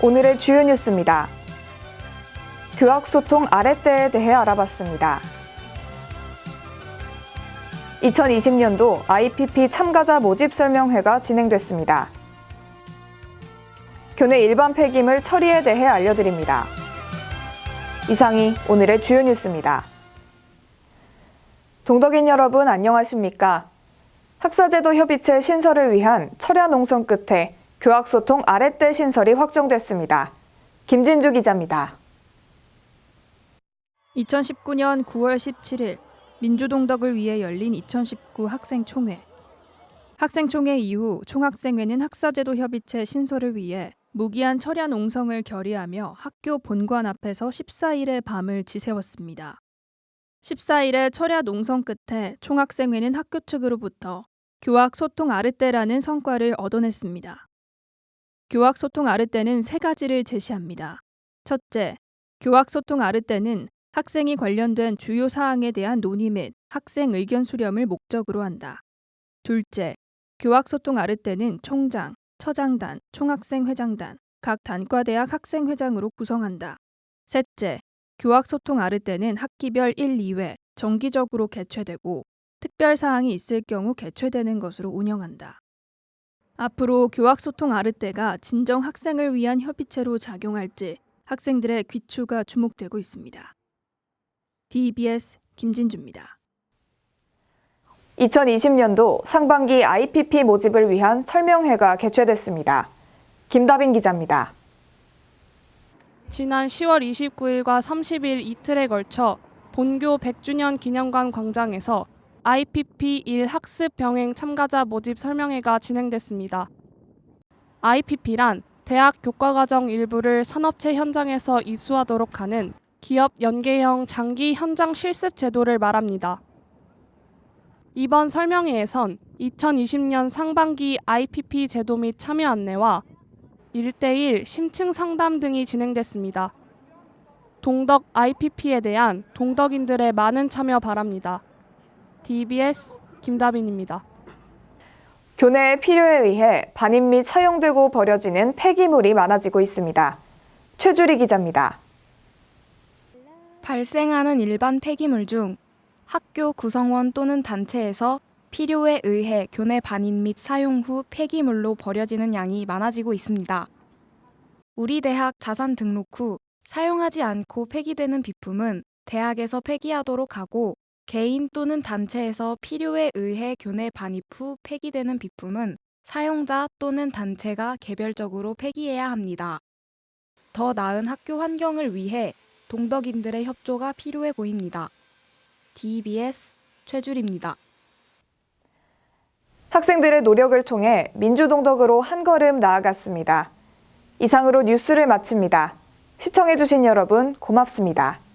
오늘의 주요 뉴스입니다. 교학소통 아랫대에 대해 알아봤습니다. 2020년도 IPP 참가자 모집 설명회가 진행됐습니다. 교내 일반 폐기물 처리에 대해 알려드립니다. 이상이 오늘의 주요 뉴스입니다. 동덕인 여러분 안녕하십니까? 학사제도 협의체 신설을 위한 철야 농성 끝에 교학소통 아랫대 신설이 확정됐습니다. 김진주 기자입니다. 2019년 9월 17일 민주동덕을 위해 열린 2019 학생총회. 학생총회 이후 총학생회는 학사제도 협의체 신설을 위해 무기한 철야 농성을 결의하며 학교 본관 앞에서 14일의 밤을 지새웠습니다. 14일의 철야 농성 끝에 총학생회는 학교 측으로부터 교학 소통 아르떼라는 성과를 얻어냈습니다. 교학 소통 아르떼는 세 가지를 제시합니다. 첫째, 교학 소통 아르떼는 학생이 관련된 주요 사항에 대한 논의 및 학생 의견 수렴을 목적으로 한다. 둘째, 교학 소통 아르떼는 총장, 처장단, 총학생회장단, 각 단과대학 학생회장으로 구성한다. 셋째, 교학 소통 아르떼는 학기별 1, 2회 정기적으로 개최되고 특별 사항이 있을 경우 개최되는 것으로 운영한다. 앞으로 교학소통 아르떼가 진정 학생을 위한 협의체로 작용할지 학생들의 귀추가 주목되고 있습니다. DBS 김진주입니다. 2020년도 상반기 IPP 모집을 위한 설명회가 개최됐습니다. 김다빈 기자입니다. 지난 10월 29일과 30일 이틀에 걸쳐 본교 100주년 기념관 광장에서 IPP 1 학습 병행 참가자 모집 설명회가 진행됐습니다. IPP란 대학 교과과정 일부를 산업체 현장에서 이수하도록 하는 기업 연계형 장기 현장 실습 제도를 말합니다. 이번 설명회에선 2020년 상반기 IPP 제도 및 참여 안내와 1대1 심층 상담 등이 진행됐습니다. 동덕 IPP에 대한 동덕인들의 많은 참여 바랍니다. DBS 김다빈입니다. 교내의 필요에 의해 반입 및 사용되고 버려지는 폐기물이 많아지고 있습니다. 최주리 기자입니다. 발생하는 일반 폐기물 중 학교 구성원 또는 단체에서 필요에 의해 교내 반입 및 사용 후 폐기물로 버려지는 양이 많아지고 있습니다. 우리 대학 자산 등록 후 사용하지 않고 폐기되는 비품은 대학에서 폐기하도록 하고 개인 또는 단체에서 필요에 의해 교내 반입 후 폐기되는 비품은 사용자 또는 단체가 개별적으로 폐기해야 합니다. 더 나은 학교 환경을 위해 동덕인들의 협조가 필요해 보입니다. DBS 최줄입니다. 학생들의 노력을 통해 민주동덕으로 한 걸음 나아갔습니다. 이상으로 뉴스를 마칩니다. 시청해주신 여러분 고맙습니다.